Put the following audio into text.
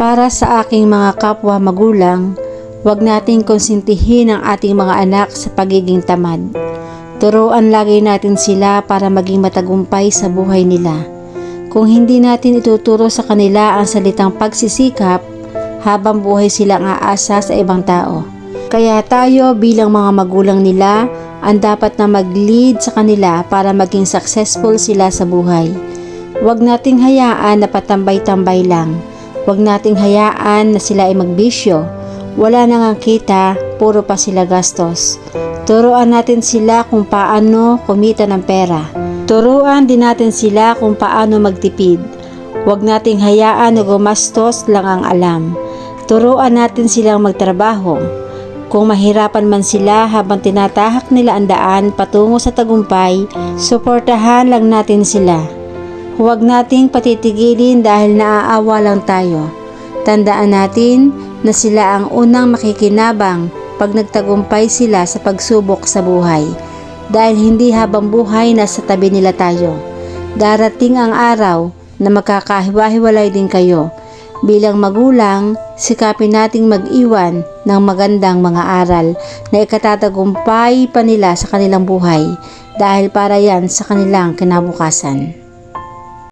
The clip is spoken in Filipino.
Para sa aking mga kapwa magulang, huwag nating konsintihin ang ating mga anak sa pagiging tamad. Turuan lagi natin sila para maging matagumpay sa buhay nila. Kung hindi natin ituturo sa kanila ang salitang pagsisikap, habang buhay silang aasa sa ibang tao. Kaya tayo bilang mga magulang nila, ang dapat na mag-lead sa kanila para maging successful sila sa buhay. Huwag nating hayaan na patambay-tambay lang. Huwag nating hayaan na sila ay magbisyo. Wala nang ang kita, puro pa sila gastos. Turuan natin sila kung paano kumita ng pera. Turuan din natin sila kung paano magtipid. Huwag nating hayaan na gumastos lang ang alam. Turuan natin silang magtrabaho. Kung mahirapan man sila habang tinatahak nila ang daan patungo sa tagumpay, suportahan lang natin sila. Huwag nating patitigilin dahil naaawa lang tayo. Tandaan natin na sila ang unang makikinabang pag nagtagumpay sila sa pagsubok sa buhay. Dahil hindi habang buhay nasa tabi nila tayo. Darating ang araw na magkakahiwa-hiwalay din kayo. Bilang magulang, sikapin nating mag-iwan ng magandang mga aral na ikatatagumpay pa nila sa kanilang buhay dahil para yan sa kanilang kinabukasan.